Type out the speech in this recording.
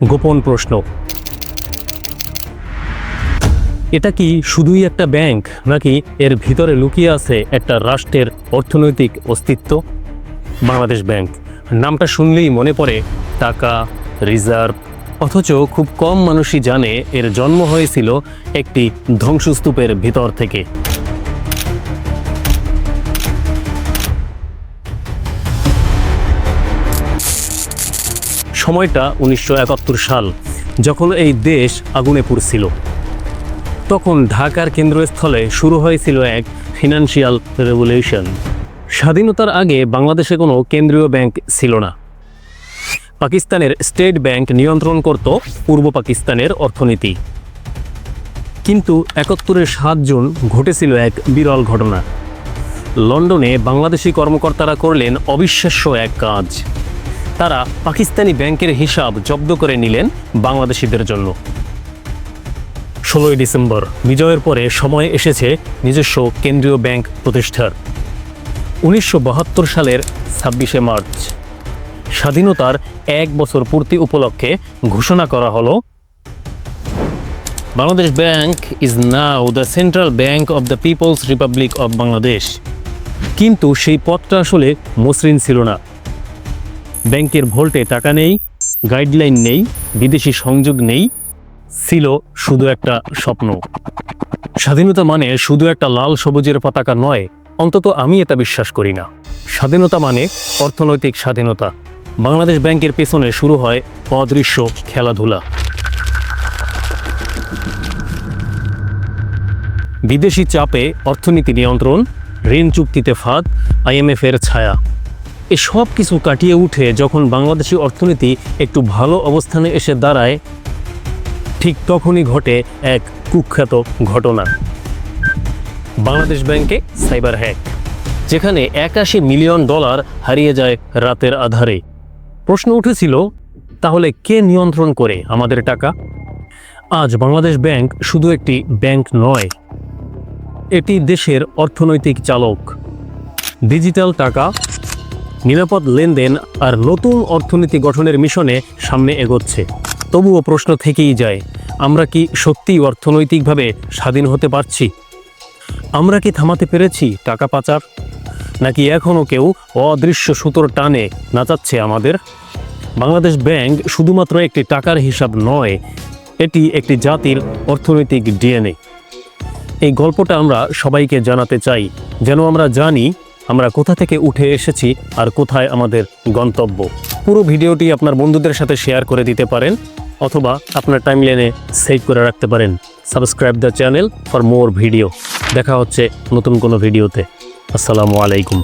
গোপন প্রশ্ন। এটা কি শুধুই একটা ব্যাংক, নাকি এর ভিতরে লুকিয়ে আছে একটা রাষ্ট্রের অর্থনৈতিক অস্তিত্ব? বাংলাদেশ ব্যাংক। নামটা শুনলেই মনে পড়ে, টাকা, রিজার্ভ, অথচ খুব কম মানুষই জানে এর জন্ম হয়েছিল একটি ধ্বংসস্তূপের ভিতর থেকে। সময়টা উনিশশো একাত্তর সাল, যখন এই দেশ আগুনে পুড়ছিল। তখন ঢাকার কেন্দ্রস্থলে শুরু হয়েছিল এক ফিনান্সিয়াল রেভলিউশন স্বাধীনতার আগে বাংলাদেশে কোনো কেন্দ্রীয় ব্যাংক ছিল না। পাকিস্তানের স্টেট ব্যাংক নিয়ন্ত্রণ করত পূর্ব পাকিস্তানের অর্থনীতি। কিন্তু একাত্তরের সাত জুন ঘটেছিল এক বিরল ঘটনা। লন্ডনে বাংলাদেশি কর্মকর্তারা করলেন অবিশ্বাস্য এক কাজ। তারা পাকিস্তানি ব্যাংকের হিসাব জব্দ করে নিলেন বাংলাদেশিদের জন্য। ষোলোই ডিসেম্বর, বিজয়ের পরে সময় এসেছে নিজস্ব কেন্দ্রীয় ব্যাংক প্রতিষ্ঠার। উনিশশো বাহাত্তর সালের ছাব্বিশে মার্চ, স্বাধীনতার এক বছর পূর্তি উপলক্ষে ঘোষণা করা হলো, Bangladesh bank is now the central bank of the people's republic of Bangladesh. কিন্তু সেই পথটা আসলে মসৃণ ছিল না। ব্যাংকের ভোল্টে টাকা নেই, গাইডলাইন নেই, বিদেশি সংযোগ নেই, ছিল শুধু একটা স্বপ্ন। স্বাধীনতা মানে শুধু একটা লাল সবুজের পতাকা নয়, অন্তত আমি এটা বিশ্বাস করি না। স্বাধীনতা মানে অর্থনৈতিক স্বাধীনতা। বাংলাদেশ ব্যাংকের পেছনে শুরু হয় অদৃশ্য খেলাধুলা। বিদেশি চাপে অর্থনীতি নিয়ন্ত্রণ, ঋণ চুক্তিতে ফাঁদ আইএমএফ এর ছায়া। এ সব কিছু কাটিয়ে উঠে যখন বাংলাদেশি অর্থনীতি একটু ভালো অবস্থানে এসে দাঁড়ায়, ঠিক তখনই ঘটে এক কুখ্যাত ঘটনা। বাংলাদেশ ব্যাংকে সাইবার হ্যাক, যেখানে একাশি মিলিয়ন ডলার হারিয়ে যায় রাতের আধারে। প্রশ্ন উঠেছিল, তাহলে কে নিয়ন্ত্রণ করে আমাদের টাকা? আজ বাংলাদেশ ব্যাংক শুধু একটি ব্যাংক নয়, এটি দেশের অর্থনৈতিক চালক। ডিজিটাল টাকা নিরাপদ লেনদেন আর নতুন অর্থনীতি গঠনের মিশনে সামনে এগোচ্ছে। তবুও প্রশ্ন থেকেই যায়, আমরা কি সত্যিই অর্থনৈতিকভাবে স্বাধীন হতে পারছি? আমরা কি থামাতে পেরেছি টাকা পাচার? নাকি এখনও কেউ অদৃশ্য সুতোর টানে নাচাচ্ছে আমাদের? বাংলাদেশ ব্যাংক শুধুমাত্র একটি টাকার হিসাব নয়, এটি একটি জাতির অর্থনৈতিক ডিএনএ। এই গল্পটা আমরা সবাইকে জানাতে চাই, যেন আমরা জানি আমরা কোথা থেকে উঠে এসেছি আর কোথায় আমাদের গন্তব্য। পুরো ভিডিওটি আপনার বন্ধুদের সাথে শেয়ার করে দিতে পারেন অথবা আপনার টাইমলাইনে সেভ করে রাখতে পারেন। Subscribe the channel for more video. দেখা হচ্ছে নতুন কোনো ভিডিওতে। আসসালামু আলাইকুম।